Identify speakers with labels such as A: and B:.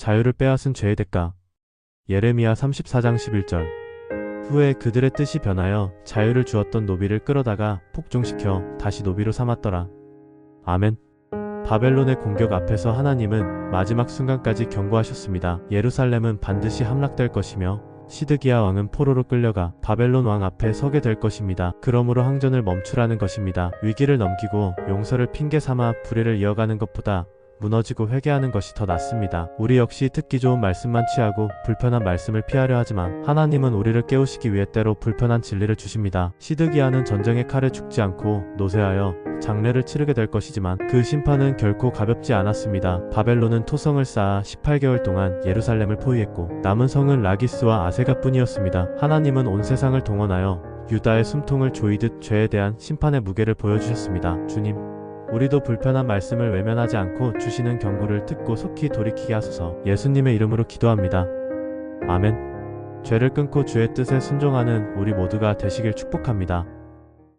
A: 자유를 빼앗은 죄의 대가. 예레미야 34장 11절. 후에 그들의 뜻이 변하여 자유를 주었던 노비를 끌어다가 폭종시켜 다시 노비로 삼았더라. 아멘. 바벨론의 공격 앞에서 하나님은 마지막 순간까지 경고하셨습니다. 예루살렘은 반드시 함락될 것이며 시드기야 왕은 포로로 끌려가 바벨론 왕 앞에 서게 될 것입니다. 그러므로 항전을 멈추라는 것입니다. 위기를 넘기고 용서를 핑계 삼아 불의를 이어가는 것보다 무너지고 회개하는 것이 더 낫습니다. 우리 역시 듣기 좋은 말씀만 취하고 불편한 말씀을 피하려 하지만 하나님은 우리를 깨우시기 위해 때로 불편한 진리를 주십니다. 시드기야는 전쟁의 칼에 죽지 않고 노쇠하여 장례를 치르게 될 것이지만 그 심판은 결코 가볍지 않았습니다. 바벨론은 토성을 쌓아 18개월 동안 예루살렘을 포위했고 남은 성은 라기스와 아세가뿐이었습니다. 하나님은 온 세상을 동원하여 유다의 숨통을 조이듯 죄에 대한 심판의 무게를 보여주셨습니다. 주님, 우리도 불편한 말씀을 외면하지 않고 주시는 경고를 듣고 속히 돌이키게 하소서. 예수님의 이름으로 기도합니다. 아멘. 죄를 끊고 주의 뜻에 순종하는 우리 모두가 되시길 축복합니다.